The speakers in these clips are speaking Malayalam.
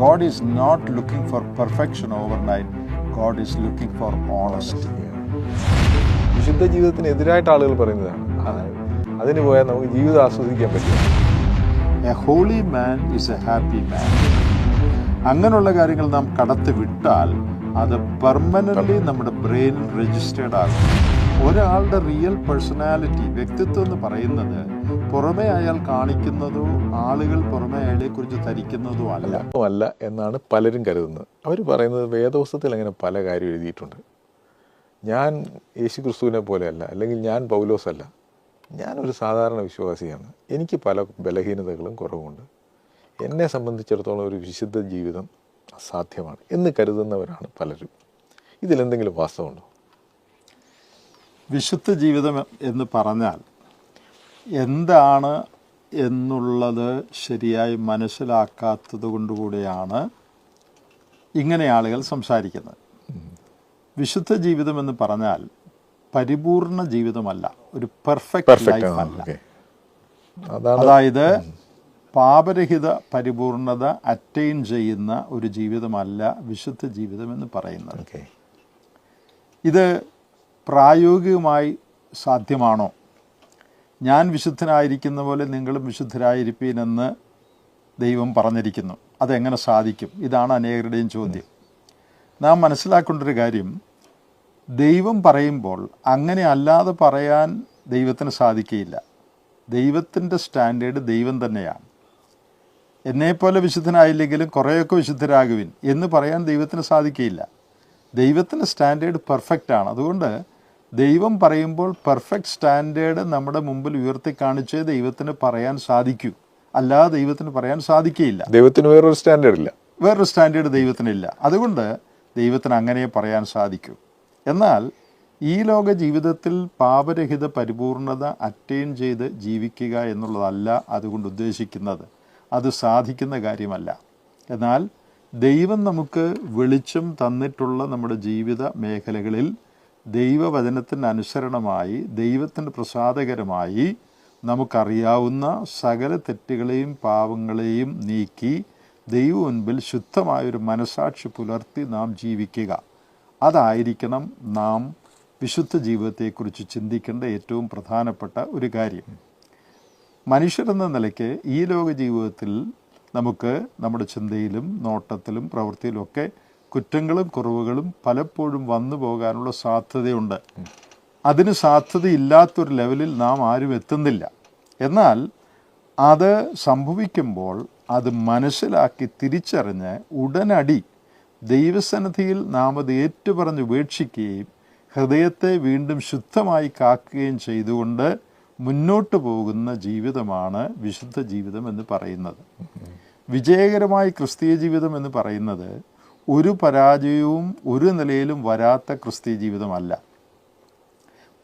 God is not looking for perfection overnight, God is looking for honesty. വിശുദ്ധ ജീവിതത്തിന് എതിരായിട്ട് ആളുകൾ പറയുന്നതാണ് അതിന് പോയാൽ നമുക്ക് ജീവിതം ആസ്വദിക്കാൻ പറ്റും. A holy man is a happy man അങ്ങനെയുള്ള കാര്യങ്ങൾ നാം കടത്തി വിട്ടാൽ അത് പെർമനന്റ്ലി നമ്മുടെ ബ്രെയിനിൽ രജിസ്റ്റേർഡ് ആകും. ഒരാളുടെ റിയൽ പേഴ്സണാലിറ്റി വ്യക്തിത്വം എന്ന് പറയുന്നത് പുറമേ അയാൾ കാണിക്കുന്നതോ ആളുകൾ പുറമേ അയാളെക്കുറിച്ച് ധരിക്കുന്നതോ അല്ല. അല്ല എന്നാണ് പലരും കരുതുന്നത്. അവർ പറയുന്നത് വേദോസ്തത്തിൽ അങ്ങനെ പല കാര്യം എഴുതിയിട്ടുണ്ട്. ഞാൻ യേശു ക്രിസ്തുവിനെ പോലെയല്ല അല്ലെങ്കിൽ ഞാൻ പൗലോസ് അല്ല ഞാനൊരു സാധാരണ വിശ്വാസിയാണ്. എനിക്ക് പല ബലഹീനതകളും കുറവുമുണ്ട്. എന്നെ സംബന്ധിച്ചിടത്തോളം ഒരു വിശുദ്ധ ജീവിതം അസാധ്യമാണ് എന്ന് കരുതുന്നവരാണ് പലരും. ഇതിലെന്തെങ്കിലും വാസ്തവമുണ്ടോ? വിശുദ്ധ ജീവിതം എന്ന് പറഞ്ഞാൽ എന്താണ് എന്നുള്ളത് ശരിയായി മനസ്സിലാക്കാത്തത് കൊണ്ടുകൂടിയാണ് ഇങ്ങനെ ആളുകൾ സംസാരിക്കുന്നത്. വിശുദ്ധ ജീവിതം എന്ന് പറഞ്ഞാൽ പരിപൂർണ ജീവിതമല്ല ഒരു പെർഫെക്റ്റ് ലൈഫ് അല്ല. അതായത് പാപരഹിത പരിപൂർണത അറ്റൈൻ ചെയ്യുന്ന ഒരു ജീവിതമല്ല വിശുദ്ധ ജീവിതം എന്ന് പറയുന്നത്. ഇത് പ്രായോഗികമായി സാധ്യമാണോ? ഞാൻ വിശുദ്ധനായിരിക്കുന്ന പോലെ നിങ്ങളും വിശുദ്ധരായിരിപ്പീനെന്ന് ദൈവം പറഞ്ഞിരിക്കുന്നു. അതെങ്ങനെ സാധിക്കും? ഇതാണ് അനേകരുടെയും ചോദ്യം. നാം മനസ്സിലാക്കേണ്ട ഒരു കാര്യം ദൈവം പറയുമ്പോൾ അങ്ങനെ അല്ലാതെ പറയാൻ ദൈവത്തിന് സാധിക്കുകയില്ല ദൈവത്തിന്റെ സ്റ്റാൻഡേർഡ് ദൈവം തന്നെയാണ്. എന്നെപ്പോലെ വിശുദ്ധനായില്ലെങ്കിലും കുറേയൊക്കെ വിശുദ്ധരാകുവിൻ എന്ന് പറയാൻ ദൈവത്തിന് സാധിക്കുകയില്ല ദൈവത്തിന്റെ സ്റ്റാൻഡേർഡ് പെർഫെക്റ്റാണ്. അതുകൊണ്ട് ദൈവം പറയുമ്പോൾ പെർഫെക്റ്റ് സ്റ്റാൻഡേർഡ് നമ്മുടെ മുമ്പിൽ ഉയർത്തി കാണിച്ചേ ദൈവത്തിന് പറയാൻ സാധിക്കൂ. അല്ലാതെ ദൈവത്തിന് പറയാൻ സാധിക്കുകയില്ല ദൈവത്തിന് വേറൊരു സ്റ്റാൻഡേർഡ് ഇല്ല. വേറൊരു സ്റ്റാൻഡേർഡ് ദൈവത്തിനില്ല. അതുകൊണ്ട് ദൈവത്തിന് അങ്ങനെ പറയാൻ സാധിക്കൂ. എന്നാൽ ഈ ലോക ജീവിതത്തിൽ പാപരഹിത പരിപൂർണത അറ്റൈൻ ചെയ്ത് ജീവിക്കുക എന്നുള്ളതല്ല അതുകൊണ്ട് ഉദ്ദേശിക്കുന്നത്. അത് സാധിക്കുന്ന കാര്യമല്ല. എന്നാൽ ദൈവം നമുക്ക് വെളിച്ചം തന്നിട്ടുള്ള നമ്മുടെ ജീവിത മേഖലകളിൽ ദൈവവചനത്തിന് അനുസരണമായി ദൈവത്തിന് പ്രസാദകരമായി നമുക്കറിയാവുന്ന സകല തെറ്റുകളെയും പാവങ്ങളെയും നീക്കി ദൈവ മുൻപിൽ ശുദ്ധമായൊരു മനസാക്ഷി പുലർത്തി നാം ജീവിക്കുക. അതായിരിക്കണം നാം വിശുദ്ധ ജീവിതത്തെക്കുറിച്ച് ചിന്തിക്കേണ്ട ഏറ്റവും പ്രധാനപ്പെട്ട ഒരു കാര്യം. മനുഷ്യരെന്ന നിലയ്ക്ക് ഈ ലോക ജീവിതത്തിൽ നമുക്ക് നമ്മുടെ ചിന്തയിലും നോട്ടത്തിലും പ്രവൃത്തിയിലും ഒക്കെ കുറ്റങ്ങളും കുറവുകളും പലപ്പോഴും വന്നു പോകാനുള്ള സാധ്യതയുണ്ട്. അതിന് സാധ്യതയില്ലാത്തൊരു ലെവലിൽ നാം ആരും എത്തുന്നില്ല. എന്നാൽ അത് സംഭവിക്കുമ്പോൾ അത് മനസ്സിലാക്കി തിരിച്ചറിഞ്ഞ് ഉടനടി ദൈവസന്നിധിയിൽ നാം അത് ഏറ്റുപറഞ്ഞ് ഉപേക്ഷിക്കുകയും ഹൃദയത്തെ വീണ്ടും ശുദ്ധമായി കാക്കുകയും ചെയ്തുകൊണ്ട് മുന്നോട്ട് പോകുന്ന ജീവിതമാണ് വിശുദ്ധ ജീവിതം എന്ന് പറയുന്നത്. വിജയകരമായ ക്രിസ്തീയ ജീവിതം എന്ന് പറയുന്നത് ഒരു പരാജയവും ഒരു നിലയിലും വരാത്ത ക്രിസ്തീയ ജീവിതമല്ല.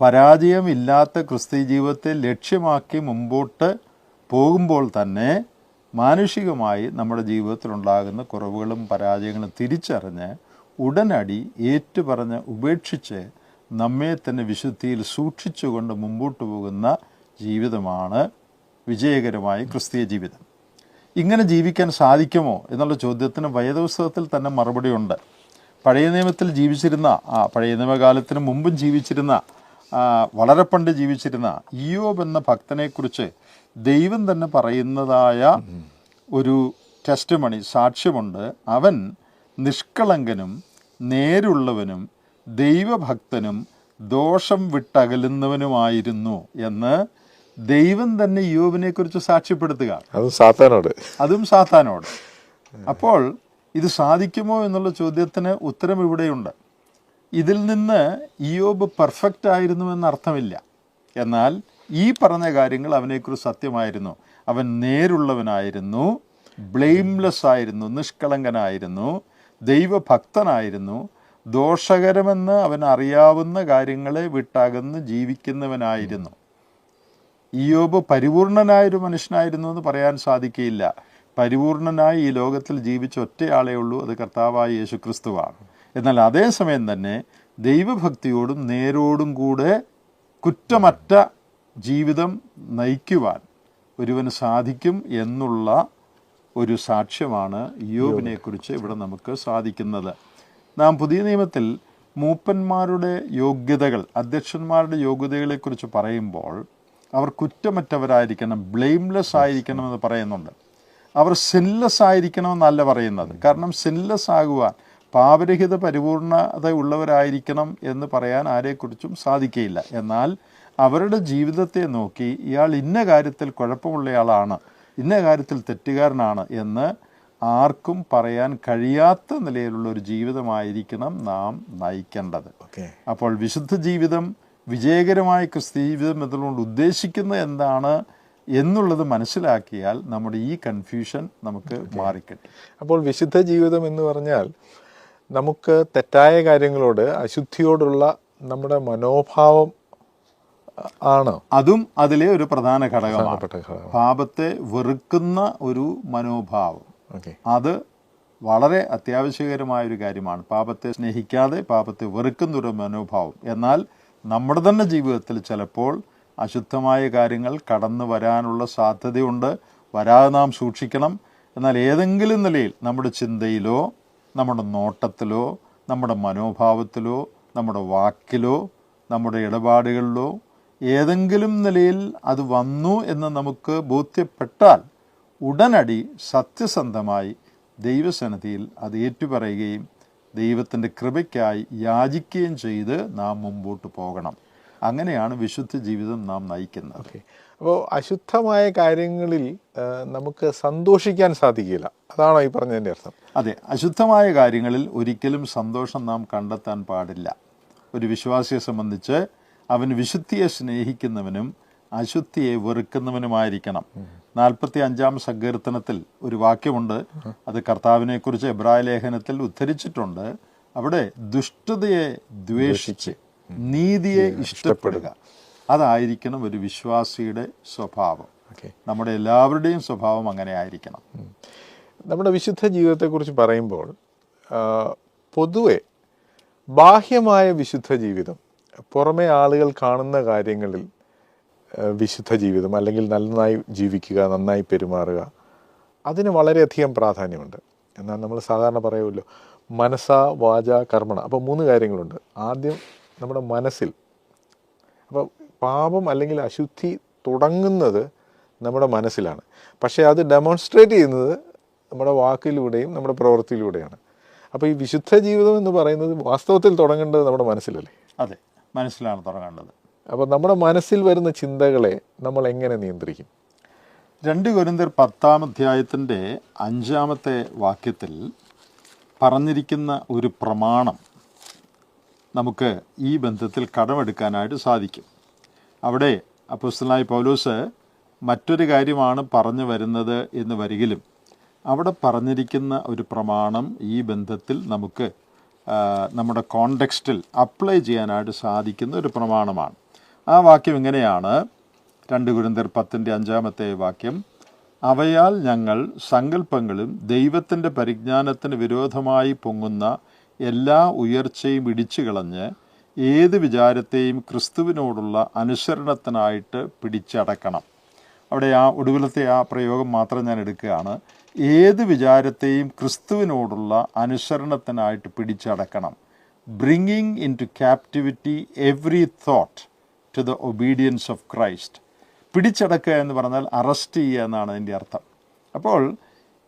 പരാജയമില്ലാത്ത ക്രിസ്തീയ ജീവിതത്തെ ലക്ഷ്യമാക്കി മുമ്പോട്ട് പോകുമ്പോൾ തന്നെ മാനുഷികമായി നമ്മുടെ ജീവിതത്തിലുണ്ടാകുന്ന കുറവുകളും പരാജയങ്ങളും തിരിച്ചറിഞ്ഞ് ഉടനടി ഏറ്റുപറഞ്ഞ് ഉപേക്ഷിച്ച് നമ്മെ തന്നെ വിശുദ്ധിയിൽ സൂക്ഷിച്ചുകൊണ്ട് മുമ്പോട്ട് പോകുന്ന ജീവിതമാണ് വിജയകരമായ ക്രിസ്തീയ ജീവിതം. ഇങ്ങനെ ജീവിക്കാൻ സാധിക്കുമോ എന്നുള്ള ചോദ്യത്തിന് വേദപുസ്തകത്തിൽ തന്നെ മറുപടിയുണ്ട്. പഴയ നിയമത്തിൽ ജീവിച്ചിരുന്ന ആ പഴയ നിയമകാലത്തിന് മുമ്പും ജീവിച്ചിരുന്ന വളരെ പണ്ട് ജീവിച്ചിരുന്ന ഇയോബ് എന്ന ഭക്തനെക്കുറിച്ച് ദൈവം തന്നെ പറയുന്നതായ ഒരു ടെസ്റ്റ് മണി സാക്ഷ്യമുണ്ട്. അവൻ നിഷ്കളങ്കനും നേരുള്ളവനും ദൈവഭക്തനും ദോഷം വിട്ടകലുന്നവനുമായിരുന്നു എന്ന് ദൈവം തന്നെ യോബിനെ കുറിച്ച് സാക്ഷ്യപ്പെടുത്തുക. അതും സാത്താനോട്. അതും സാത്താനോട്. അപ്പോൾ ഇത് സാധിക്കുമോ എന്നുള്ള ചോദ്യത്തിന് ഉത്തരം ഇവിടെയുണ്ട്. ഇതിൽ നിന്ന് ഇയോബ് പെർഫെക്റ്റ് ആയിരുന്നു എന്നർത്ഥമില്ല എന്നാൽ ഈ പറഞ്ഞ കാര്യങ്ങൾ അവനെക്കുറിച്ച് സത്യമായിരുന്നു. അവൻ നേരുള്ളവനായിരുന്നു ബ്ലെയിംലെസ് ആയിരുന്നു നിഷ്കളങ്കനായിരുന്നു ദൈവഭക്തനായിരുന്നു ദോഷകരമെന്ന് അവൻ അറിയാവുന്ന കാര്യങ്ങളെ വിട്ടകന്ന് ജീവിക്കുന്നവനായിരുന്നു. ഇയോബ് പരിപൂർണനായൊരു മനുഷ്യനായിരുന്നു എന്ന് പറയാൻ സാധിക്കുകയില്ല പരിപൂർണനായി ഈ ലോകത്തിൽ ജീവിച്ച ഒറ്റയാളേ ഉള്ളൂ. അത് കർത്താവായ യേശു ക്രിസ്തുവാണ് എന്നാൽ അതേസമയം തന്നെ ദൈവഭക്തിയോടും നേരോടും കൂടെ കുറ്റമറ്റ ജീവിതം നയിക്കുവാൻ ഒരുവന് സാധിക്കും എന്നുള്ള ഒരു സാക്ഷ്യമാണ് യോബിനെ കുറിച്ച് ഇവിടെ നമുക്ക് സാധിക്കുന്നത്. നാം പുതിയ നിയമത്തിൽ മൂപ്പന്മാരുടെ യോഗ്യതകൾ അധ്യക്ഷന്മാരുടെ യോഗ്യതകളെക്കുറിച്ച് പറയുമ്പോൾ അവർ കുറ്റമറ്റവരായിരിക്കണം ബ്ലെയിംലെസ് ആയിരിക്കണം എന്ന് പറയുന്നുണ്ട്. അവർ സിൻലെസ് ആയിരിക്കണമെന്നല്ല പറയുന്നത്. കാരണം സിൻലെസ് ആകുവാൻ പാപരഹിത പരിപൂർണത ഉള്ളവരായിരിക്കണം എന്ന് പറയാൻ ആരെക്കുറിച്ചും സാധിക്കയില്ല. എന്നാൽ അവരുടെ ജീവിതത്തെ നോക്കി ഇയാൾ ഇന്ന കാര്യത്തിൽ കുഴപ്പമുള്ളയാളാണ് ഇന്ന കാര്യത്തിൽ തെറ്റുകാരനാണ് എന്ന് ആർക്കും പറയാൻ കഴിയാത്ത നിലയിലുള്ള ഒരു ജീവിതമായിരിക്കണം നാം നയിക്കേണ്ടത്. ഓക്കെ. അപ്പോൾ വിശുദ്ധ ജീവിതം വിജയകരമായ ക്രിസ്തീയ ജീവിതം എന്നതുകൊണ്ട് ഉദ്ദേശിക്കുന്നത് എന്താണ് എന്നുള്ളത് മനസ്സിലാക്കിയാൽ നമ്മുടെ ഈ കൺഫ്യൂഷൻ നമുക്ക് മാറിക്കിട്ടും. അപ്പോൾ വിശുദ്ധ ജീവിതം എന്ന് പറഞ്ഞാൽ നമുക്ക് തെറ്റായ കാര്യങ്ങളോട് അശുദ്ധിയോടുള്ള നമ്മുടെ മനോഭാവം ആണ്. അതും അതിലെ ഒരു പ്രധാന ഘടകമാണ്. ഘടകം പാപത്തെ വെറുക്കുന്ന ഒരു മനോഭാവം. അത് വളരെ അത്യാവശ്യകരമായ ഒരു കാര്യമാണ്. പാപത്തെ സ്നേഹിക്കാതെ പാപത്തെ വെറുക്കുന്ന ഒരു മനോഭാവം. എന്നാൽ നമ്മുടെ തന്നെ ജീവിതത്തിൽ ചിലപ്പോൾ അശുദ്ധമായ കാര്യങ്ങൾ കടന്നു വരാനുള്ള സാധ്യതയുണ്ട്. വരാതെ നാം സൂക്ഷിക്കണം. എന്നാൽ ഏതെങ്കിലും നിലയിൽ നമ്മുടെ ചിന്തയിലോ നമ്മുടെ നോട്ടത്തിലോ നമ്മുടെ മനോഭാവത്തിലോ നമ്മുടെ വാക്കിലോ നമ്മുടെ ഇടപാടുകളിലോ ഏതെങ്കിലും നിലയിൽ അത് വന്നു എന്ന് നമുക്ക് ബോധ്യപ്പെട്ടാൽ ഉടനടി സത്യസന്ധമായി ദൈവസന്നിധിയിൽ അത് ഏറ്റുപറയുകയും ദൈവത്തിന്റെ കൃപയ്ക്കായി യാചിക്കുകയും ചെയ്ത് നാം മുമ്പോട്ട് പോകണം. അങ്ങനെയാണ് വിശുദ്ധ ജീവിതം നാം നയിക്കുന്നത്. ഓക്കെ. അപ്പോൾ അശുദ്ധമായ കാര്യങ്ങളിൽ നമുക്ക് സന്തോഷിക്കാൻ സാധിക്കില്ല. അതാണോ ഈ പറഞ്ഞതിന്റെ അർത്ഥം? അതെ. അശുദ്ധമായ കാര്യങ്ങളിൽ ഒരിക്കലും സന്തോഷം നാം കണ്ടെത്താൻ പാടില്ല. ഒരു വിശ്വാസിയെ സംബന്ധിച്ച് അവൻ വിശുദ്ധിയെ സ്നേഹിക്കുന്നവനും അശുദ്ധിയെ വെറുക്കുന്നവനുമായിരിക്കണം. നാൽപ്പത്തി അഞ്ചാം സങ്കീർത്തനത്തിൽ ഒരു വാക്യമുണ്ട്. അത് കർത്താവിനെ കുറിച്ച് എബ്രായ ലേഖനത്തിൽ ഉദ്ധരിച്ചിട്ടുണ്ട്. അവിടെ ദുഷ്ടതയെ ദ്വേഷിച്ച് നീതിയെ ഇഷ്ടപ്പെടുക. അതായിരിക്കണം ഒരു വിശ്വാസിയുടെ സ്വഭാവം. നമ്മുടെ എല്ലാവരുടെയും സ്വഭാവം അങ്ങനെ ആയിരിക്കണം. നമ്മുടെ വിശുദ്ധ ജീവിതത്തെക്കുറിച്ച് പറയുമ്പോൾ പൊതുവെ ബാഹ്യമായ വിശുദ്ധ ജീവിതം പുറമെ ആളുകൾ കാണുന്ന കാര്യങ്ങളിൽ വിശുദ്ധ ജീവിതം അല്ലെങ്കിൽ നന്നായി ജീവിക്കുക നന്നായി പെരുമാറുക അതിന് വളരെയധികം പ്രാധാന്യമുണ്ട്. എന്നാൽ നമ്മൾ സാധാരണ പറയുമല്ലോ മനസ്സ വാച കർമ്മണ അപ്പോൾ മൂന്ന് കാര്യങ്ങളുണ്ട്. ആദ്യം നമ്മുടെ മനസ്സിൽ അപ്പോൾ പാപം അല്ലെങ്കിൽ അശുദ്ധി തുടങ്ങുന്നത് നമ്മുടെ മനസ്സിലാണ്. പക്ഷേ അത് ഡെമോൺസ്ട്രേറ്റ് ചെയ്യുന്നത് നമ്മുടെ വാക്കിലൂടെയും നമ്മുടെ പ്രവൃത്തിയിലൂടെയാണ്. അപ്പോൾ ഈ വിശുദ്ധ ജീവിതം എന്ന് പറയുന്നത് വാസ്തവത്തിൽ തുടങ്ങേണ്ടത് നമ്മുടെ മനസ്സിലല്ലേ? അതെ മനസ്സിലാണ് തുടങ്ങേണ്ടത്. അപ്പോൾ നമ്മുടെ മനസ്സിൽ വരുന്ന ചിന്തകളെ നമ്മൾ എങ്ങനെ നിയന്ത്രിക്കും? രണ്ട് കുരുന്തർ പത്താം അധ്യായത്തിന്റെ അഞ്ചാമത്തെ വാക്യത്തിൽ പറഞ്ഞിരിക്കുന്ന ഒരു പ്രമാണം നമുക്ക് ഈ ബന്ധത്തിൽ കടമെടുക്കാനായിട്ട് സാധിക്കും. അവിടെ അപ്പോസ്തലനായ പൗലോസ് മറ്റൊരു കാര്യമാണ് പറഞ്ഞു വരുന്നത് എന്ന് വരികിലും അവിടെ പറഞ്ഞിരിക്കുന്ന ഒരു പ്രമാണം ഈ ബന്ധത്തിൽ നമുക്ക് നമ്മുടെ കോണ്ടെക്സ്റ്റിൽ അപ്ലൈ ചെയ്യാനായിട്ട് സാധിക്കുന്ന ഒരു പ്രമാണമാണ്. ആ വാക്യം ഇങ്ങനെയാണ്. രണ്ട് ഗുരുന്തർ പത്തിന്റെ അഞ്ചാമത്തെ വാക്യം അവയാൽ ഞങ്ങൾ സങ്കല്പങ്ങളും ദൈവത്തിന്റെ പരിജ്ഞാനത്തിന് വിരോധമായി പൊങ്ങുന്ന എല്ലാ ഉയർച്ചയും ഇടിച്ചു കളഞ്ഞ് ഏത് വിചാരത്തെയും ക്രിസ്തുവിനോടുള്ള അനുസരണത്തിനായിട്ട് പിടിച്ചടക്കണം. അവിടെ ആ ഒടുവിലത്തെ ആ പ്രയോഗം മാത്രം ഞാൻ എടുക്കുകയാണ്. ഏത് വിചാരത്തെയും ക്രിസ്തുവിനോടുള്ള അനുസരണത്തിനായിട്ട് പിടിച്ചടക്കണം. Bringing into captivity every thought to the obedience of Christ പിടിച്ചടക്കുക എന്ന് പറഞ്ഞാൽ അറസ്റ്റ് ചെയ്യുക എന്നാണ് അതിന്റെ അർത്ഥം. അപ്പോൾ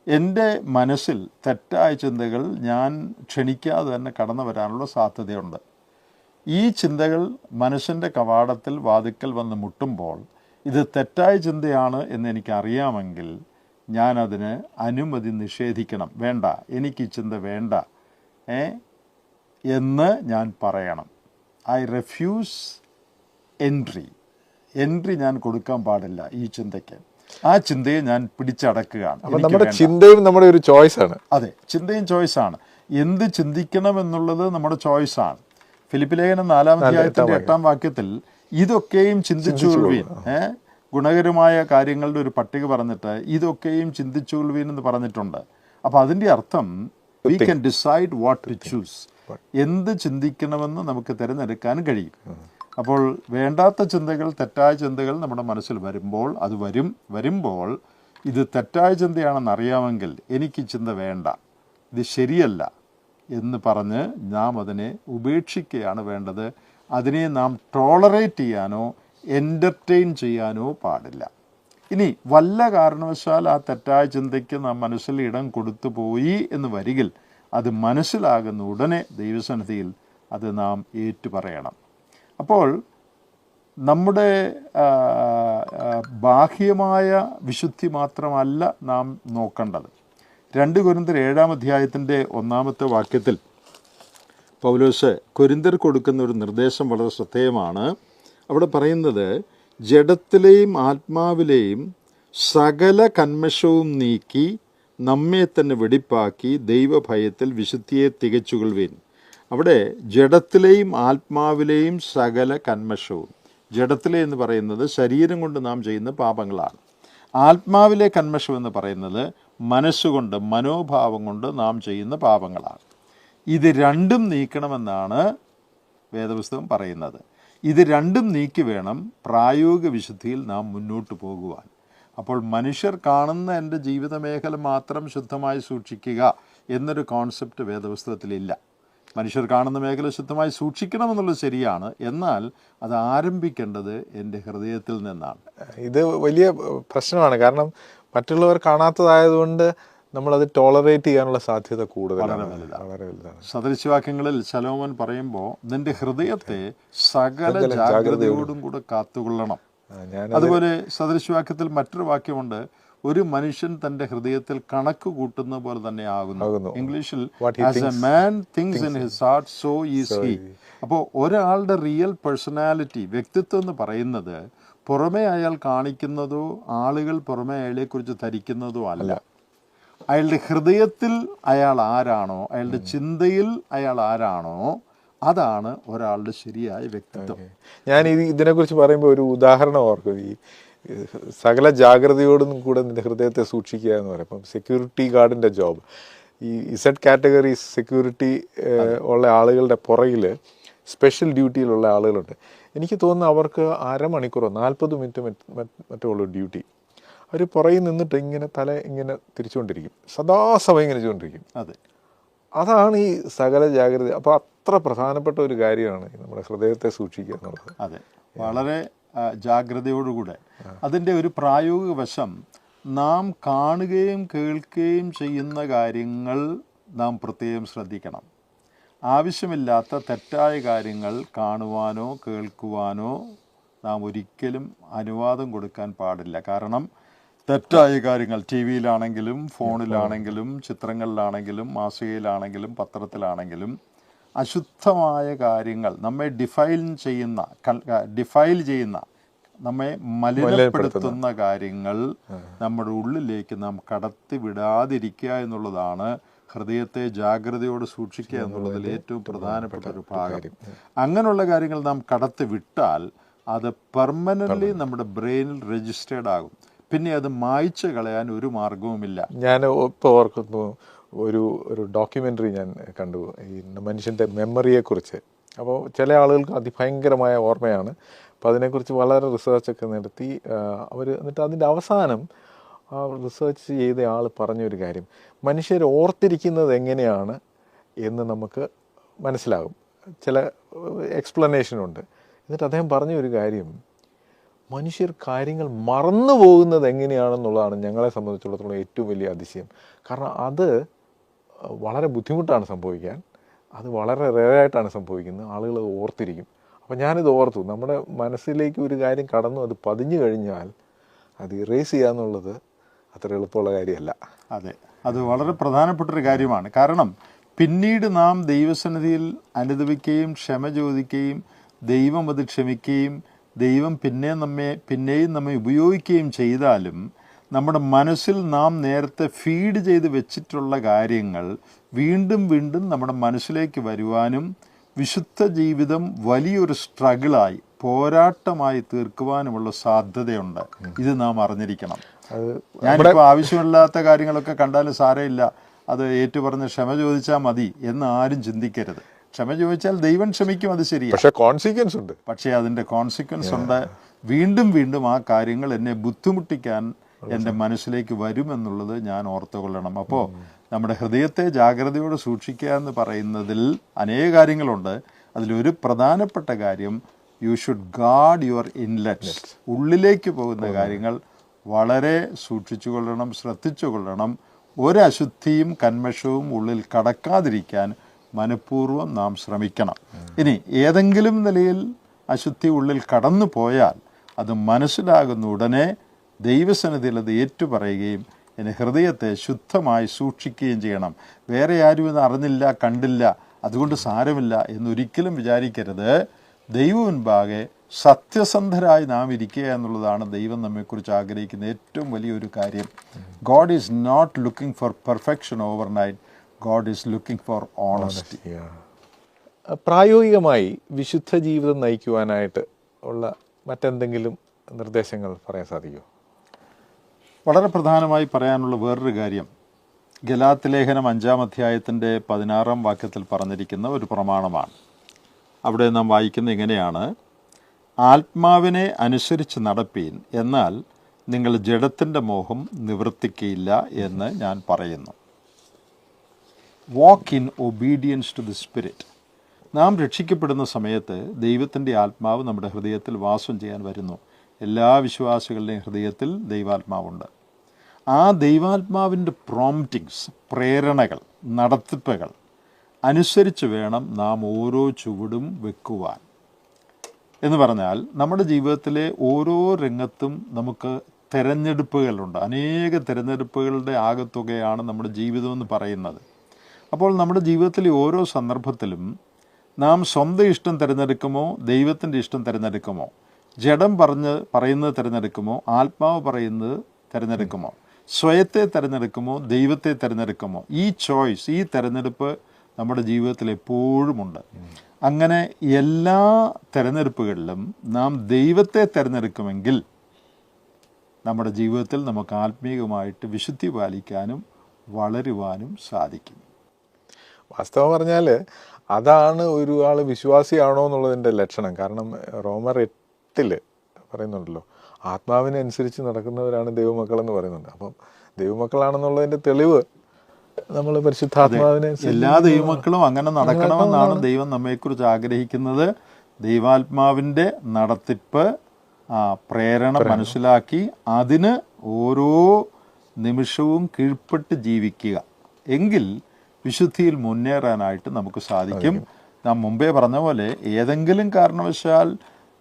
എന്റെ മനസ്സിൽ തെറ്റായ ചിന്തകൾ ഞാൻ ക്ഷണിക്കാതെ തന്നെ കടന്നു വരാനുള്ള സാധ്യതയുണ്ട്. ഈ ചിന്തകൾ മനസ്സിന്റെ കവാടത്തിൽ വാതിക്കൽ വന്ന് മുട്ടുമ്പോൾ ഇത് തെറ്റായ ചിന്തയാണ് എന്ന് എനിക്കറിയാമെങ്കിൽ ഞാനതിന് അനുമതി നിഷേധിക്കണം. വേണ്ട എനിക്ക് ഈ ചിന്ത വേണ്ട ഏ എന്ന് ഞാൻ പറയണം. ഐ റെഫ്യൂസ് എൻട്രി എൻട്രി ഞാൻ കൊടുക്കാൻ പാടില്ല ഈ ചിന്തയ്ക്ക്. ആ ചിന്തയെ ഞാൻ പിടിച്ചടക്കുകയാണ്. അപ്പോൾ നമ്മുടെ ചിന്തയും നമ്മുടെ ഒരു ചോയ്സാണ് അതെ ചിന്തയും ചോയ്സാണ് എന്ത് ചിന്തിക്കണം എന്നുള്ളത് നമ്മുടെ ചോയ്സാണ് ഫിലിപ്പ് ലേഖനം നാലാം അധ്യായത്തിന്റെ എട്ടാം വാക്യത്തിൽ ഇതൊക്കെയും ചിന്തിച്ചുകൊള്ളുവീൻ ഏഹ് ഗുണകരമായ കാര്യങ്ങളുടെ ഒരു പട്ടിക പറഞ്ഞിട്ട് ഇതൊക്കെയും ചിന്തിച്ചുകൊള്ളുവീൻ എന്ന് പറഞ്ഞിട്ടുണ്ട്. അപ്പൊ അതിന്റെ അർത്ഥം we can decide what to choose എന്ത് ചിന്തിക്കണമെന്ന് നമുക്ക് തിരഞ്ഞെടുക്കാൻ കഴിയും. അപ്പോൾ വേണ്ടാത്ത ചിന്തകൾ തെറ്റായ ചിന്തകൾ നമ്മുടെ മനസ്സിൽ വരുമ്പോൾ അത് വരും വരുമ്പോൾ ഇത് തെറ്റായ ചിന്തയാണെന്ന് അറിയാമെങ്കിൽ എനിക്ക് ചിന്ത വേണ്ട ഇത് ശരിയല്ല എന്ന് പറഞ്ഞ് നാം അതിനെ ഉപേക്ഷിക്കുകയാണ് വേണ്ടത്. അതിനെ നാം ടോളറേറ്റ് ചെയ്യാനോ എന്റർടൈൻ ചെയ്യാനോ പാടില്ല. ഇനി വല്ല കാരണവശാൽ ആ തെറ്റായ ചിന്തയ്ക്ക് നാം മനസ്സിൽ ഇടം കൊടുത്തു പോയി എന്ന് വരികിൽ അത് മനസ്സിലാകുന്ന ഉടനെ ദൈവസന്നിധിയിൽ അത് നാം ഏറ്റുപറയണം. അപ്പോൾ നമ്മുടെ ബാഹ്യമായ വിശുദ്ധി മാത്രമല്ല നാം നോക്കേണ്ടത്. രണ്ട് കുരുന്തർ ഏഴാം അധ്യായത്തിന്റെ ഒന്നാമത്തെ വാക്യത്തിൽ പൗലോസ് കൊരിന്തർ കൊടുക്കുന്ന ഒരു നിർദ്ദേശം വളരെ ശ്രദ്ധേയമാണ്. അവിടെ പറയുന്നത് ജഡത്തിലെയും ആത്മാവിലെയും സകല കന്മഷവും നീക്കി നമ്മെ തന്നെ വെടിപ്പാക്കി ദൈവഭയത്തിൽ വിശുദ്ധിയെ തികച്ചുകൊള്ളുവിൻ. അവിടെ ജഡത്തിലെയും ആത്മാവിലെയും സകല കന്മഷവും. ജഡത്തിലെ എന്ന് പറയുന്നത് ശരീരം കൊണ്ട് നാം ചെയ്യുന്ന പാപങ്ങളാണ്. ആത്മാവിലെ കന്മഷം എന്ന് പറയുന്നത് മനസ്സുകൊണ്ട് മനോഭാവം കൊണ്ട് നാം ചെയ്യുന്ന പാപങ്ങളാണ്. ഇത് രണ്ടും നീക്കണമെന്നാണ് വേദപുസ്തകം പറയുന്നത്. ഇത് രണ്ടും നീക്കി വേണം പ്രായോഗിക വിശുദ്ധിയിൽ നാം മുന്നോട്ട് പോകുവാൻ. അപ്പോൾ മനുഷ്യർ കാണുന്ന എന്റെ ജീവിത മേഖല മാത്രം ശുദ്ധമായി സൂക്ഷിക്കുക എന്നൊരു കോൺസെപ്റ്റ് വേദപുസ്തകത്തിലില്ല. മനുഷ്യർ കാണുന്ന മേഖല ശുദ്ധമായി സൂക്ഷിക്കണമെന്നുള്ളത് ശരിയാണ്. എന്നാൽ അത് ആരംഭിക്കേണ്ടത് എന്റെ ഹൃദയത്തിൽ നിന്നാണ്. ഇത് വലിയ പ്രശ്നമാണ്. കാരണം മറ്റുള്ളവർ കാണാത്തതായതുകൊണ്ട് നമ്മളത് ടോളറേറ്റ് ചെയ്യാനുള്ള സാധ്യത കൂടുതലാണ്. വളരെ വലുതാണ്. സദൃശവാക്യങ്ങളിൽ ശലോമൻ പറയുമ്പോൾ നിന്റെ ഹൃദയത്തെ സകല ജാഗ്രതയോടും കൂടെ കാത്തുകൊള്ളണം. അതുപോലെ സദൃശവാക്യത്തിൽ മറ്റൊരു വാക്യമുണ്ട്. ഒരു മനുഷ്യൻ തന്റെ ഹൃദയത്തിൽ കണക്ക് കൂട്ടുന്ന പോലെ തന്നെ ആകുന്നു. ഇംഗ്ലീഷിൽ as a man thinks in his heart so is he അപ്പോൾ ഒരാളുടെ റിയൽ പേഴ്സണാലിറ്റി വ്യക്തിത്വം എന്ന് പറയുന്നത് പുറമേ അയാൾ കാണിക്കുന്നതോ ആളുകൾ പുറമേ അയാളെക്കുറിച്ച് ധരിക്കുന്നതോ അല്ല. അയാളുടെ ഹൃദയത്തിൽ അയാൾ ആരാണോ അയാളുടെ ചിന്തയിൽ അയാൾ ആരാണോ അതാണ് ഒരാളുടെ ശരിയായ വ്യക്തിത്വം. ഞാൻ ഇത് ഇതിനെക്കുറിച്ച് പറയുമ്പോൾ ഒരു ഉദാഹരണം ഓർക്കും ഈ സകല ജാഗ്രതയോടും കൂടെ നിന്റെ ഹൃദയത്തെ സൂക്ഷിക്കുക എന്ന് പറയും. അപ്പം സെക്യൂരിറ്റി ഗാർഡിന്റെ ജോബ് ഈ ഇസഡ് കാറ്റഗറി സെക്യൂരിറ്റി ഉള്ള ആളുകളുടെ പുറകിൽ സ്പെഷ്യൽ ഡ്യൂട്ടിയിലുള്ള ആളുകളുണ്ട്. എനിക്ക് തോന്നുന്നു അവർക്ക് അരമണിക്കൂറോ നാൽപ്പത് മിനിറ്റ് മറ്റേ ഉള്ളൂ ഡ്യൂട്ടി അവർ പുറകിൽ നിന്നിട്ട് ഇങ്ങനെ തല ഇങ്ങനെ തിരിച്ചുകൊണ്ടിരിക്കും. സദാസമയം ഇങ്ങനെ ചെയ്തുകൊണ്ടിരിക്കും. അതെ. അതാണ് ഈ സകല ജാഗ്രത. അപ്പോൾ അത്ര പ്രധാനപ്പെട്ട ഒരു കാര്യമാണ് നമ്മുടെ ഹൃദയത്തെ സൂക്ഷിക്കുക എന്നുള്ളത്. അതെ. വളരെ ജാഗ്രതയോടുകൂടെ. അതിന്റെ ഒരു പ്രായോഗിക വശം നാം കാണുകയും കേൾക്കുകയും ചെയ്യുന്ന കാര്യങ്ങൾ നാം പ്രത്യേകം ശ്രദ്ധിക്കണം. ആവശ്യമില്ലാത്ത തെറ്റായ കാര്യങ്ങൾ കാണുവാനോ കേൾക്കുവാനോ നാം ഒരിക്കലും അനുവാദം കൊടുക്കാൻ പാടില്ല. കാരണം തെറ്റായ കാര്യങ്ങൾ ടി വിയിലാണെങ്കിലും ഫോണിലാണെങ്കിലും ചിത്രങ്ങളിലാണെങ്കിലും മാസികയിലാണെങ്കിലും പത്രത്തിലാണെങ്കിലും അശുദ്ധമായ കാര്യങ്ങൾ നമ്മെ ഡിഫൈൻ ചെയ്യുന്ന ഡിഫൈൽ ചെയ്യുന്ന നമ്മെ മലിനപ്പെടുത്തുന്ന കാര്യങ്ങൾ നമ്മുടെ ഉള്ളിലേക്ക് നാം കടത്തി വിടാതിരിക്കുക എന്നുള്ളതാണ് ഹൃദയത്തെ ജാഗ്രതയോട് സൂക്ഷിക്കുക എന്നുള്ളതിൽ ഏറ്റവും പ്രധാനപ്പെട്ട ഒരു ഭാഗം. അങ്ങനെയുള്ള കാര്യങ്ങൾ നാം കടത്തി വിട്ടാൽ അത് പെർമനന്റ്ലി നമ്മുടെ ബ്രെയിനിൽ രജിസ്റ്റേർഡ് ആകും. പിന്നെ അത് മായ്ച്ചു കളയാൻ ഒരു മാർഗവുമില്ല ഞാൻ ഇപ്പോൾ ഓർക്കുന്നു ഒരു ഒരു ഡോക്യുമെന്ററി ഞാൻ കണ്ടു. ഈ മനുഷ്യന്റെ മെമ്മറിയെക്കുറിച്ച് അപ്പോൾ ചില ആളുകൾക്ക് അതിഭയങ്കരമായ ഓർമ്മയാണ്. അപ്പോൾ അതിനെക്കുറിച്ച് വളരെ റിസർച്ചൊക്കെ നടത്തി അവർ എന്നിട്ട് അതിന്റെ അവസാനം ആ റിസേർച്ച് ചെയ്ത ആൾ പറഞ്ഞൊരു കാര്യം. മനുഷ്യർ ഓർത്തിരിക്കുന്നത് എങ്ങനെയാണ് എന്ന് നമുക്ക് മനസ്സിലാകും. ചില എക്സ്പ്ലനേഷനുണ്ട് എന്നിട്ട് അദ്ദേഹം പറഞ്ഞൊരു കാര്യം. മനുഷ്യർ കാര്യങ്ങൾ മറന്നു പോകുന്നത് എങ്ങനെയാണെന്നുള്ളതാണ് ഞങ്ങളെ സംബന്ധിച്ചിടത്തോളം ഏറ്റവും വലിയ അതിശയം. കാരണം അത് വളരെ ബുദ്ധിമുട്ടാണ് സംഭവിക്കാൻ. അത് വളരെ റേറായിട്ടാണ് സംഭവിക്കുന്നത്. ആളുകൾ ഓർത്തിരിക്കും. അപ്പോൾ ഞാനിത് ഓർത്തു. നമ്മുടെ മനസ്സിലേക്ക് ഒരു കാര്യം കടന്നു അത് പതിഞ്ഞു കഴിഞ്ഞാൽ അത് ഇറേസ് ചെയ്യുക എന്നുള്ളത് അത്ര എളുപ്പമുള്ള കാര്യമല്ല. അതെ. അത് വളരെ പ്രധാനപ്പെട്ട ഒരു കാര്യമാണ്. കാരണം പിന്നീട് നാം ദൈവസന്നിധിയിൽ അനുദവിക്കുകയും ക്ഷമ ചോദിക്കുകയും ദൈവം അത് ക്ഷമിക്കുകയും ദൈവം പിന്നെ നമ്മെ പിന്നെയും നമ്മെ ഉപയോഗിക്കുകയും ചെയ്താലും നമ്മുടെ മനസ്സിൽ നാം നേരത്തെ ഫീഡ് ചെയ്ത് വെച്ചിട്ടുള്ള കാര്യങ്ങൾ വീണ്ടും വീണ്ടും നമ്മുടെ മനസ്സിലേക്ക് വരുവാനും വിശുദ്ധ ജീവിതം വലിയൊരു സ്ട്രഗിളായി പോരാട്ടമായി തീർക്കുവാനുമുള്ള സാധ്യതയുണ്ട്. ഇത് നാം അറിഞ്ഞിരിക്കണം. അത് ഞാനിപ്പോൾ ആവശ്യമില്ലാത്ത കാര്യങ്ങളൊക്കെ കണ്ടാലും സാരമില്ല. അത് ഏറ്റുപറഞ്ഞ് ക്ഷമ ചോദിച്ചാൽ മതി എന്ന് ആരും ചിന്തിക്കരുത്. ക്ഷമ ചോദിച്ചാൽ ദൈവം ക്ഷമിക്കും അത് ശരിയാണ് പക്ഷേ കോൺസിക്വൻസ് ഉണ്ട്. പക്ഷേ അതിന്റെ കോൺസിക്വൻസ് ഉണ്ട്. വീണ്ടും വീണ്ടും ആ കാര്യങ്ങൾ എന്നെ ബുദ്ധിമുട്ടിക്കാൻ എന്റെ മനസ്സിലേക്ക് വരുമെന്നുള്ളത് ഞാൻ ഓർത്തുകൊള്ളണം അപ്പോൾ നമ്മുടെ ഹൃദയത്തെ ജാഗ്രതയോടെ സൂക്ഷിക്കുക എന്ന് പറയുന്നതിൽ അനേക കാര്യങ്ങളുണ്ട്. അതിലൊരു പ്രധാനപ്പെട്ട കാര്യം you should guard your inlets ഉള്ളിലേക്ക് പോകുന്ന കാര്യങ്ങൾ വളരെ സൂക്ഷിച്ചു കൊള്ളണം ശ്രദ്ധിച്ചു കൊള്ളണം. ഒരശുദ്ധിയും കന്മഷവും ഉള്ളിൽ കടക്കാതിരിക്കാൻ മനഃപൂർവം നാം ശ്രമിക്കണം. ഇനി ഏതെങ്കിലും നിലയിൽ അശുദ്ധി ഉള്ളിൽ കടന്നു പോയാൽ അത് മനസ്സിലാകുന്ന ഉടനെ ദൈവസന്നിധിയിൽ അത് ഏറ്റുപറയുകയും എന്റെ ഹൃദയത്തെ ശുദ്ധമായി സൂക്ഷിക്കുകയും ചെയ്യണം. വേറെ ആരും ഇത് അറിഞ്ഞില്ല കണ്ടില്ല അതുകൊണ്ട് സാരമില്ല എന്നൊരിക്കലും വിചാരിക്കരുത്. ദൈവമുൻപാകെ സത്യസന്ധരായി നാം ഇരിക്കുക എന്നുള്ളതാണ് ദൈവം നമ്മെക്കുറിച്ച് ആഗ്രഹിക്കുന്ന ഏറ്റവും വലിയൊരു കാര്യം. God is not looking for perfection overnight God is looking for honesty പ്രായോഗികമായി വിശുദ്ധ ജീവിതം നയിക്കുവാനായിട്ട് ഉള്ള മറ്റെന്തെങ്കിലും നിർദ്ദേശങ്ങൾ പറയാൻ സാധിക്കുമോ? വളരെ പ്രധാനമായി പറയാനുള്ള വേറൊരു കാര്യം. ഗലാത്ത് ലേഖനം അഞ്ചാം അധ്യായത്തിന്റെ പതിനാറാം വാക്യത്തിൽ പറഞ്ഞിരിക്കുന്ന ഒരു പ്രമാണമാണ്. അവിടെ നാം വായിക്കുന്ന ഇങ്ങനെയാണ്. ആത്മാവിനെ അനുസരിച്ച് നടപ്പീൻ എന്നാൽ നിങ്ങൾ ജഡത്തിന്റെ മോഹം നിവർത്തിക്കയില്ല എന്ന് ഞാൻ പറയുന്നു. Walk in obedience to the spirit നാം രക്ഷിക്കപ്പെടുന്ന സമയത്ത് ദൈവത്തിന്റെ ആത്മാവ് നമ്മുടെ ഹൃദയത്തിൽ വാസം ചെയ്യാൻ വരുന്നു. എല്ലാ വിശ്വാസികളുടെയും ഹൃദയത്തിൽ ദൈവാത്മാവുണ്ട്. ആ ദൈവാത്മാവിന്റെ പ്രോംറ്റിങ്സ് പ്രേരണകൾ നടത്തിപ്പുകൾ അനുസരിച്ച് വേണം നാം ഓരോ ചുവടും വെക്കുവാൻ. എന്ന് പറഞ്ഞാൽ നമ്മുടെ ജീവിതത്തിലെ ഓരോ രംഗത്തും നമുക്ക് തിരഞ്ഞെടുപ്പുകളുണ്ട്. അനേക തിരഞ്ഞെടുപ്പുകളുടെ ആകത്തുകയാണ് നമ്മുടെ ജീവിതം എന്ന് പറയുന്നത്. അപ്പോൾ നമ്മുടെ ജീവിതത്തിലെ ഓരോ സന്ദർഭത്തിലും നാം സ്വന്തം ഇഷ്ടം തിരഞ്ഞെടുക്കുമോ ദൈവത്തിന്റെ ഇഷ്ടം തിരഞ്ഞെടുക്കുമോ? ജഡം പറഞ്ഞ് പറയുന്നത് തിരഞ്ഞെടുക്കുമോ? ആത്മാവ് പറയുന്നത് തിരഞ്ഞെടുക്കുമോ? സ്വയത്തെ തിരഞ്ഞെടുക്കുമോ? ദൈവത്തെ തിരഞ്ഞെടുക്കുമോ? ഈ ചോയ്സ് ഈ തിരഞ്ഞെടുപ്പ് നമ്മുടെ ജീവിതത്തിൽ എപ്പോഴുമുണ്ട് അങ്ങനെ എല്ലാ തിരഞ്ഞെടുപ്പുകളിലും നാം ദൈവത്തെ തിരഞ്ഞെടുക്കുമെങ്കിൽ നമ്മുടെ ജീവിതത്തിൽ നമുക്ക് ആത്മീയമായിട്ട് വിശുദ്ധി പാലിക്കാനും വളരുവാനും സാധിക്കും. വാസ്തവം പറഞ്ഞാൽ അതാണ് ഒരാൾ വിശ്വാസിയാണോ എന്നുള്ളതിന്റെ ലക്ഷണം. കാരണം റോമർ എട്ടിൽ പറയുന്നുണ്ടല്ലോ. ആത്മാവിനനുസരിച്ച് നടക്കുന്നവരാണ് ദൈവമക്കളെന്ന് പറയുന്നുണ്ട്. അപ്പം ദൈവമക്കളാണെന്നുള്ളതിന്റെ തെളിവ് നമ്മൾ പരിശുദ്ധാത്മാവിനെ എല്ലാ ദൈവമക്കളും അങ്ങനെ നടക്കണമെന്നാണ് ദൈവം നമ്മെക്കുറിച്ച് ആഗ്രഹിക്കുന്നത്. ദൈവാത്മാവിന്റെ നടത്തിപ്പ് ആ, പ്രേരണ മനസ്സിലാക്കി അതിന് ഓരോ നിമിഷവും കീഴ്പ്പെട്ട് ജീവിക്കുക. എങ്കിൽ വിശുദ്ധിയിൽ മുന്നേറാനായിട്ട് നമുക്ക് സാധിക്കും. നാം മുമ്പേ പറഞ്ഞ പോലെ ഏതെങ്കിലും കാരണവശാൽ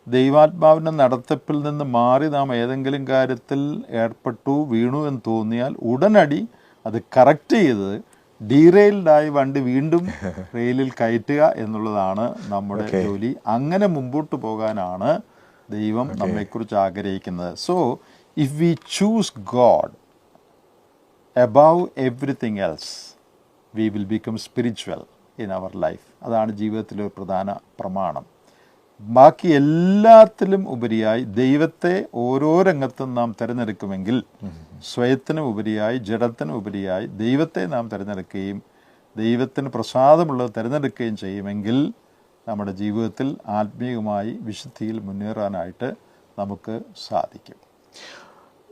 ദൈവാത്മാവിന്റെ നടത്തിപ്പിൽ നിന്ന് മാറി നാം ഏതെങ്കിലും കാര്യത്തിൽ ഏർപ്പെട്ടു വീണു എന്ന് തോന്നിയാൽ ഉടനടി അത് കറക്റ്റ് ചെയ്ത് ഡീറെയിൽഡായി വണ്ടി വീണ്ടും റെയിലിൽ കയറ്റുക എന്നുള്ളതാണ് നമ്മുടെ ജോലി. അങ്ങനെ മുമ്പോട്ട് പോകാനാണ് ദൈവം നമ്മെക്കുറിച്ച് ആഗ്രഹിക്കുന്നത്. So if we choose God above everything else we will become spiritual in our life അതാണ് ജീവിതത്തിലെ ഒരു പ്രധാന പ്രമാണം. ബാക്കി എല്ലാത്തിലും ഉപരിയായി ദൈവത്തെ ഓരോ രംഗത്തും നാം തിരഞ്ഞെടുക്കുമെങ്കിൽ സ്വയത്തിന് ഉപരിയായി ജഡത്തിന് ഉപരിയായി ദൈവത്തെ നാം തിരഞ്ഞെടുക്കുകയും ദൈവത്തിന് പ്രസാദമുള്ളത് തിരഞ്ഞെടുക്കുകയും ചെയ്യുമെങ്കിൽ നമ്മുടെ ജീവിതത്തിൽ ആത്മീയമായി വിശുദ്ധിയിൽ മുന്നേറാനായിട്ട് നമുക്ക് സാധിക്കും.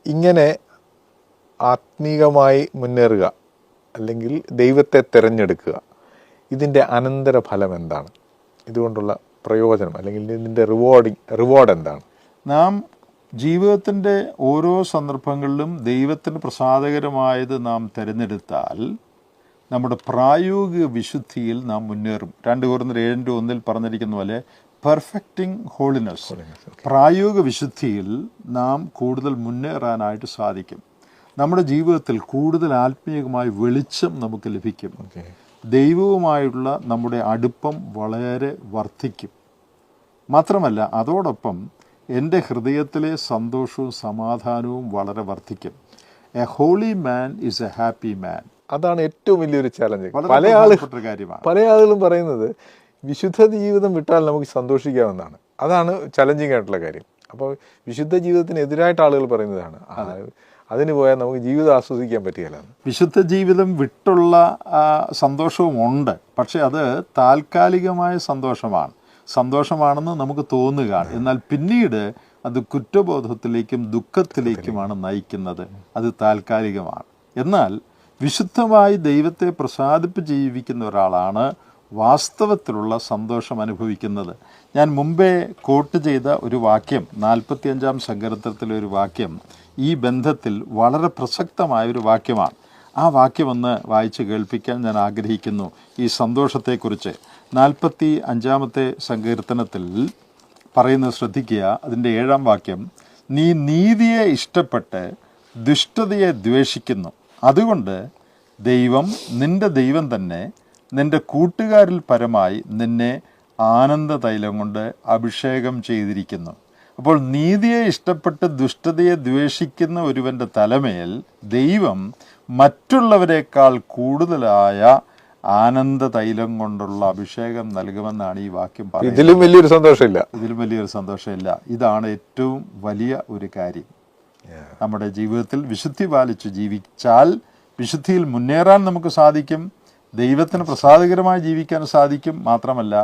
ഇങ്ങനെ ആത്മീകമായി മുന്നേറുക അല്ലെങ്കിൽ ദൈവത്തെ തിരഞ്ഞെടുക്കുക ഇതിന്റെ അനന്തരഫലം എന്താണ്? ഇതുകൊണ്ടുള്ള പ്രയോജനം അല്ലെങ്കിൽ ഇതിന്റെ റിവാർഡിങ് റിവാർഡ് എന്താണ്? നാം ജീവിതത്തിന്റെ ഓരോ സന്ദർഭങ്ങളിലും ദൈവത്തിന് പ്രസാദകരമായത് നാം തിരഞ്ഞെടുത്താൽ നമ്മുടെ പ്രായോഗിക വിശുദ്ധിയിൽ നാം മുന്നേറും. രണ്ട് കുറഞ്ഞ ഏഴിന്റെ ഒന്നിൽ പറഞ്ഞിരിക്കുന്ന പോലെ പെർഫെക്റ്റിംഗ് ഹോളിനെസ് പ്രായോഗിക വിശുദ്ധിയിൽ നാം കൂടുതൽ മുന്നേറാനായിട്ട് സാധിക്കും. നമ്മുടെ ജീവിതത്തിൽ കൂടുതൽ ആത്മീയമായ വെളിച്ചം നമുക്ക് ലഭിക്കും. ദൈവവുമായുള്ള നമ്മുടെ അടുപ്പം വളരെ വർദ്ധിക്കും. മാത്രമല്ല അതോടൊപ്പം എന്റെ ഹൃദയത്തിലെ സന്തോഷവും സമാധാനവും വളരെ വർദ്ധിക്കും. A holy man is a happy man അതാണ് ഏറ്റവും വലിയൊരു ചലഞ്ച് പല ആളുകൾ കാര്യമാണ്. പല ആളുകളും പറയുന്നത് വിശുദ്ധ ജീവിതം വിട്ടാൽ നമുക്ക് സന്തോഷിക്കാമെന്നാണ് അതാണ് ചലഞ്ചിങ് ആയിട്ടുള്ള കാര്യം. അപ്പോൾ വിശുദ്ധ ജീവിതത്തിന് എതിരായിട്ട് ആളുകൾ പറയുന്നതാണ്. അതിന് പോയാൽ നമുക്ക് ജീവിതം ആസ്വദിക്കാൻ പറ്റുകയില്ല. വിശുദ്ധ ജീവിതം വിട്ടുള്ള സന്തോഷവും ഉണ്ട്. പക്ഷെ അത് താൽക്കാലികമായ സന്തോഷമാണ്. സന്തോഷമാണെന്ന് നമുക്ക് തോന്നുകയാണ് എന്നാൽ പിന്നീട് അത് കുറ്റബോധത്തിലേക്കും ദുഃഖത്തിലേക്കുമാണ് നയിക്കുന്നത്. അത് താൽക്കാലികമാണ്. എന്നാൽ വിശുദ്ധമായി ദൈവത്തെ പ്രസാദിപ്പിച്ച് ജീവിക്കുന്ന ഒരാളാണ് വാസ്തവത്തിലുള്ള സന്തോഷം അനുഭവിക്കുന്നത്. ഞാൻ മുമ്പേ കോട്ട് ചെയ്ത ഒരു വാക്യം നാൽപ്പത്തിയഞ്ചാം സങ്കരത്തിലെ ഒരു വാക്യം ഈ ബന്ധത്തിൽ വളരെ പ്രസക്തമായൊരു വാക്യമാണ്. ആ വാക്യം ഒന്ന് വായിച്ച് കേൾപ്പിക്കാൻ ഞാൻ ആഗ്രഹിക്കുന്നു. ഈ സന്തോഷത്തെക്കുറിച്ച് നാൽപ്പത്തി അഞ്ചാമത്തെ സങ്കീർത്തനത്തിൽ പറയുന്നത് ശ്രദ്ധിക്കുക. അതിന്റെ ഏഴാം വാക്യം നീ നീതിയെ ഇഷ്ടപ്പെട്ട് ദുഷ്ടതയെ ദ്വേഷിക്കുന്നു. അതുകൊണ്ട് ദൈവം നിന്റെ ദൈവം തന്നെ നിന്റെ കൂട്ടുകാരിൽ പരമായി നിന്നെ ആനന്ദ തൈലം കൊണ്ട് അഭിഷേകം ചെയ്തിരിക്കുന്നു. അപ്പോൾ നീതിയെ ഇഷ്ടപ്പെട്ട് ദുഷ്ടതയെ ദ്വേഷിക്കുന്ന ഒരുവന്റെ തലമേൽ ദൈവം മറ്റുള്ളവരെക്കാൾ കൂടുതലായ ആനന്ദ തൈലം കൊണ്ടുള്ള അഭിഷേകം നൽകുമെന്നാണ് ഈ വാക്യം പറയുന്നത്. ഇതിലും വലിയൊരു സന്തോഷമില്ല. ഇതിലും വലിയൊരു സന്തോഷമില്ല. ഇതാണ് ഏറ്റവും വലിയ ഒരു കാര്യം. നമ്മുടെ ജീവിതത്തിൽ വിശുദ്ധി പാലിച്ച് ജീവിച്ചാൽ വിശുദ്ധിയിൽ മുന്നേറാൻ നമുക്ക് സാധിക്കും. ദൈവത്തിന് പ്രസാദകരമായി ജീവിക്കാൻ സാധിക്കും മാത്രമല്ല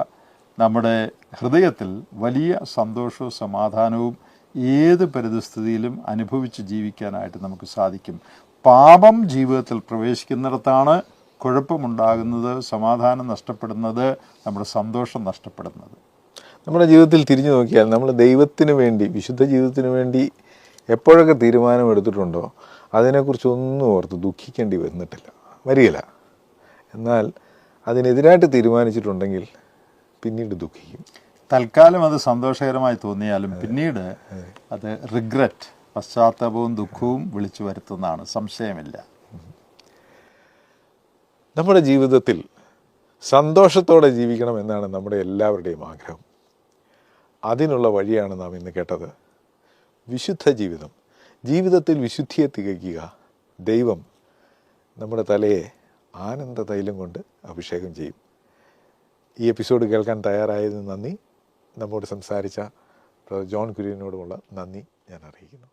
നമ്മുടെ ഹൃദയത്തിൽ വലിയ സന്തോഷവും സമാധാനവും ഏത് പരിതസ്ഥിതിയിലും അനുഭവിച്ച് ജീവിക്കാനായിട്ട് നമുക്ക് സാധിക്കും. പാപം ജീവിതത്തിൽ പ്രവേശിക്കുന്നിടത്താണ് കുഴപ്പമുണ്ടാകുന്നത് സമാധാനം നഷ്ടപ്പെടുന്നത് നമ്മുടെ സന്തോഷം നഷ്ടപ്പെടുന്നത്. നമ്മുടെ ജീവിതത്തിൽ തിരിഞ്ഞു നോക്കിയാൽ നമ്മൾ ദൈവത്തിന് വേണ്ടി വിശുദ്ധ ജീവിതത്തിന് വേണ്ടി എപ്പോഴൊക്കെ തീരുമാനമെടുത്തിട്ടുണ്ടോ അതിനെക്കുറിച്ച് ഒന്നും ഓർത്ത് ദുഃഖിക്കേണ്ടി വന്നിട്ടില്ല. വരികയില്ല. എന്നാൽ അതിനെതിരായിട്ട് തീരുമാനിച്ചിട്ടുണ്ടെങ്കിൽ പിന്നീട് ദുഃഖിക്കും. തൽക്കാലം അത് സന്തോഷകരമായി തോന്നിയാലും പിന്നീട് അത്. റിഗ്രറ്റ് പശ്ചാത്താപവും ദുഃഖവും വിളിച്ചു വരുത്തുന്നതാണ്. സംശയമില്ല. നമ്മുടെ ജീവിതത്തിൽ സന്തോഷത്തോടെ ജീവിക്കണം എന്നാണ് നമ്മുടെ എല്ലാവരുടെയും ആഗ്രഹം. അതിനുള്ള വഴിയാണ് നാം ഇന്ന് കേട്ടത്. വിശുദ്ധ ജീവിതം. ജീവിതത്തിൽ വിശുദ്ധിയെ തികയ്ക്കുക. ദൈവം നമ്മുടെ തലയെ ആനന്ദ തൈലം കൊണ്ട് അഭിഷേകം ചെയ്യും. ഈ എപ്പിസോഡ് കേൾക്കാൻ തയ്യാറായതിന് നന്ദി. നമ്മോട് സംസാരിച്ച ജോൺ കുര്യനോടുമുള്ള നന്ദി ഞാൻ അറിയിക്കുന്നു.